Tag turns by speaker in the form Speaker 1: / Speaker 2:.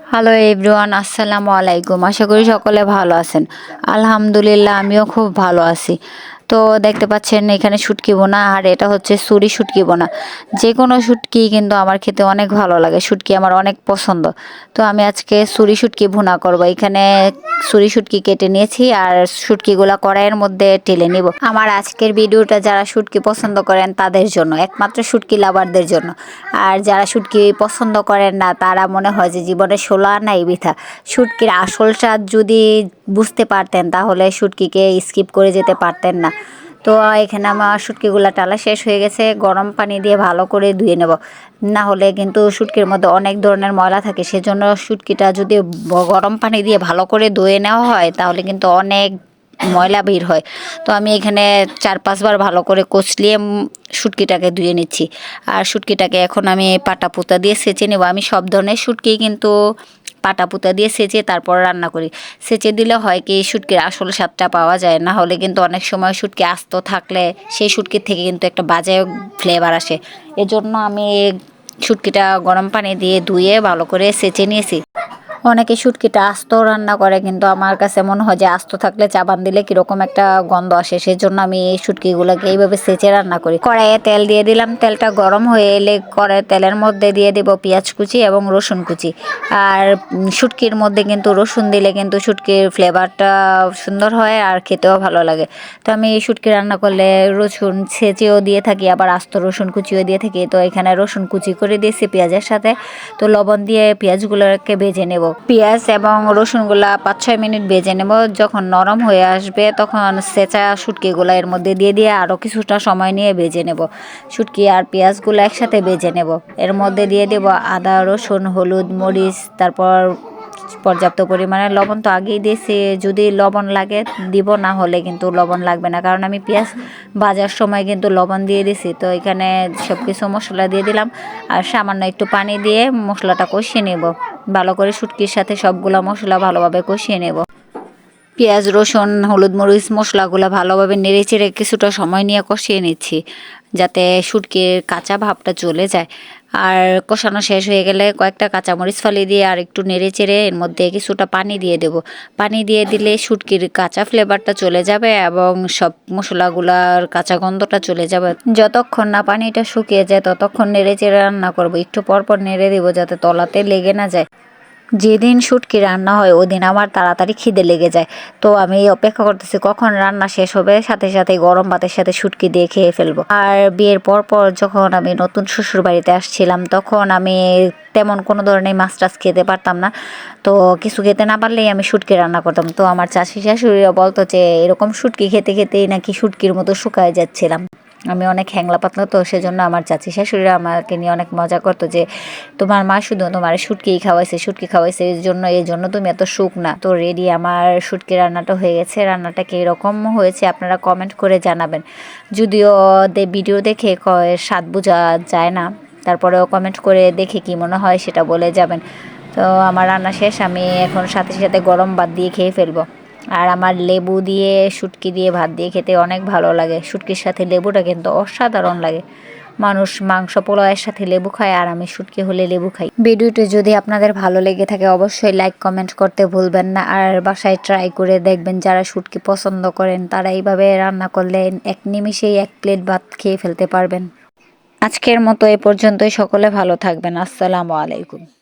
Speaker 1: Hello everyone আসসালামু আলাইকুম আশা করি সকলে ভালো আছেন। আলহামদুলিল্লাহ আমিও খুব ভালো আছি। তো দেখতে পাচ্ছেন এখানে শুটকি বোনা, আর এটা হচ্ছে সুরি শুটকি বোনা। যে কোনো শুটকি কিন্তু আমার খেতে অনেক ভালো লাগে, শুটকি আমার অনেক পছন্দ। তো আমি আজকে সুরি শুটকি ভুনা করব। এখানে সুরি শুটকি কেটে নিয়েছি, আর শুটকিগুলো কড়াইয়ের মধ্যে টেলে নিব। আমার আজকের ভিডিওটা যারা শুটকি পছন্দ করেন তাদের জন্য, একমাত্র শুটকি লাভারদের জন্য। আর যারা শুটকি পছন্দ করেন না, তারা মনে হয় যে জীবনে ষোলো নাই বৃথা শুটকির আসল স্বাদ যদি বুঝতে পারতেন, তাহলে শুটকিকে স্কিপ করে যেতে পারতেন না। তো এখানে আমার শুটকিগুলো টালা শেষ হয়ে গেছে, গরম পানি দিয়ে ভালো করে ধুয়ে নেব। না হলে কিন্তু শুটকির মধ্যে অনেক ধরনের ময়লা থাকে, সেজন্য শুটকিটা যদি গরম পানি দিয়ে ভালো করে ধুয়ে নেওয়া হয়, তাহলে কিন্তু অনেক ময়লা বের হয়। তো, আমি এখানে চার পাঁচবার ভালো করে কচলিয়ে শুটকিটাকে ধুয়ে নিচ্ছি। আর শুটকিটাকে এখন আমি পাটা পুতা দিয়ে সেচে নেব। আমি সব ধরনের শুটকি কিন্তু পাটা পুতা দিয়ে সেচে তারপর রান্না করি। সেচে দিলে হয় কি, শুটকির আসল স্বাদটা পাওয়া যায় না, হলে কিন্তু অনেক সময় শুটকি আস্ত থাকলে সেই শুটকির থেকে কিন্তু একটা বাজে ফ্লেভার আসে। এজন্য আমি শুটকিটা গরম পানি দিয়ে ধুয়ে ভালো করে সেচে নিয়েছি। অনেকে শুটকিটা আস্ত রান্না করে, কিন্তু আমার কাছে মনে হয় যে আস্ত থাকলে চাবান দিলে কীরকম একটা গন্ধ আসে সেই জন্য আমি এই শুটকিগুলোকে এইভাবে সেচে রান্না করি। কড়াইয়ে তেল দিয়ে দিলাম, তেলটা গরম হয়ে এলে করে তেলের মধ্যে দিয়ে দেব পেঁয়াজ কুচি এবং রসুন কুচি। আর শুটকির মধ্যে কিন্তু রসুন দিলে কিন্তু শুটকির ফ্লেভারটা সুন্দর হয় আর খেতেও ভালো লাগে। তো আমি এই শুটকি রান্না করলে রসুন ছেঁচেও দিয়ে থাকি, আবার আস্ত রসুন কুচিও দিয়ে থাকি। তো এখানে রসুন কুচি করে দিয়েছি পেঁয়াজের সাথে। তো লবণ দিয়ে পেঁয়াজগুলোকে ভেজে নেব। পেঁয়াজ এবং রসুনগুলা পাঁচ ছয় মিনিট ভেজে নেব। যখন নরম হয়ে আসবে, তখন সেচা শুটকিগুলো এর মধ্যে দিয়ে দিয়ে আরও কিছুটা সময় নিয়ে ভেজে নেব। শুটকি আর পেঁয়াজগুলো একসাথে ভেজে নেব। এর মধ্যে দিয়ে দেব আদা, রসুন, হলুদ, মরিচ, তারপর পর্যাপ্ত পরিমাণে লবণ। তো আগেই দিয়েছি, যদি লবণ লাগে দিব, না হলে কিন্তু লবণ লাগবে না। কারণ আমি পেঁয়াজ ভাজার সময় কিন্তু লবণ দিয়ে দিছি। তো এখানে সব কিছু মশলা দিয়ে দিলাম। আর সামান্য একটু পানি দিয়ে মশলাটা কষিয়ে নেব। ভালো করে শুটকির সাথে সবগুলো মশলা ভালোভাবে কষিয়ে নেব। পেঁয়াজ, রসুন, হলুদ মরিচ মশলাগুলো ভালোভাবে নেড়ে চেড়ে কিছুটা সময় নিয়ে কষিয়ে নিচ্ছি যাতে শুটকির কাঁচা ভাবটা চলে যায়। আর কষানো শেষ হয়ে গেলে কয়েকটা কাঁচামরিচ ফালি দিয়ে আর একটু নেড়ে চেড়ে এর মধ্যে কিছুটা পানি দিয়ে দেব। পানি দিয়ে দিলে শুটকির কাঁচা ফ্লেভারটা চলে যাবে এবং সব মশলাগুলার কাঁচা গন্ধটা চলে যাবে। যতক্ষণ না পানিটা শুকিয়ে যায় ততক্ষণ নেড়ে চেড়ে রান্না করব। একটু পরপর নেড়ে দেবো যাতে তলাতে লেগে না যায়। যেদিন শুটকি রান্না হয়, ওদিন আমার তাড়াতাড়ি খিদে লেগে যায়। তো আমি অপেক্ষা করতেছি, কখন রান্না শেষ হবে? সাথে সাথে গরম ভাতের সাথে শুটকি দিয়ে খেয়ে ফেলব। আর বিয়ের পর পর যখন আমি নতুন শ্বশুর বাড়িতে আসছিলাম, তখন আমি তেমন কোনো ধরনের মাছ টাছ খেতে পারতাম না। তো কিছু খেতে না পারলেই আমি শুটকি রান্না করতাম। তো আমার চাষি শাশুড়িরা বলতো যে, এরকম শুটকি খেতে খেতেই নাকি শুটকির মতো শুকায় যাচ্ছিলাম। আমি অনেক হ্যাংলা পাতলা তো, সেজন্য আমার চাচি শাশুড়িরা আমাকে নিয়ে অনেক মজা করতো যে, তোমার মা শুধু তোমার শুটকি খাওয়াইছে শুটকি খাওয়াইছে, এই জন্য এই জন্য তুমি এত সুখ না। তো রেডি আমার শুটকি রান্নাটা হয়ে গেছে। রান্নাটা কীরকম হয়েছে আপনারা কমেন্ট করে জানাবেন। যদিও দে ভিডিও দেখে স্বাদ বোঝা যায় না। তারপরেও কমেন্ট করে দেখে কি মনে হয় সেটা বলে যাবেন। তো আমার রান্না শেষ, আমি এখন সাথে সাথে গরম বাদ দিয়ে খেয়ে ফেলব। আর আমার লেবু দিয়ে, শুটকি দিয়ে ভাত দিয়ে খেতে অনেক ভালো লাগে। শুটকির সাথে লেবুটা কিন্তু অসাধারণ লাগে। মানুষ মাংস পোলাওয়ের সাথে লেবু খায় আর আমি শুটকি হলে লেবু খাই। ভিডিওটি যদি আপনাদের ভালো লেগে থাকে, অবশ্যই লাইক কমেন্ট করতে ভুলবেন না। আর বাসায় ট্রাই করে দেখবেন, যারা শুটকি পছন্দ করেন, তারা এইভাবে রান্না করলে এক নিমিষেই এক প্লেট ভাত খেয়ে ফেলতে পারবেন। আজকের মতো এ পর্যন্তই। সকলে ভালো থাকবেন। আসসালামু আলাইকুম।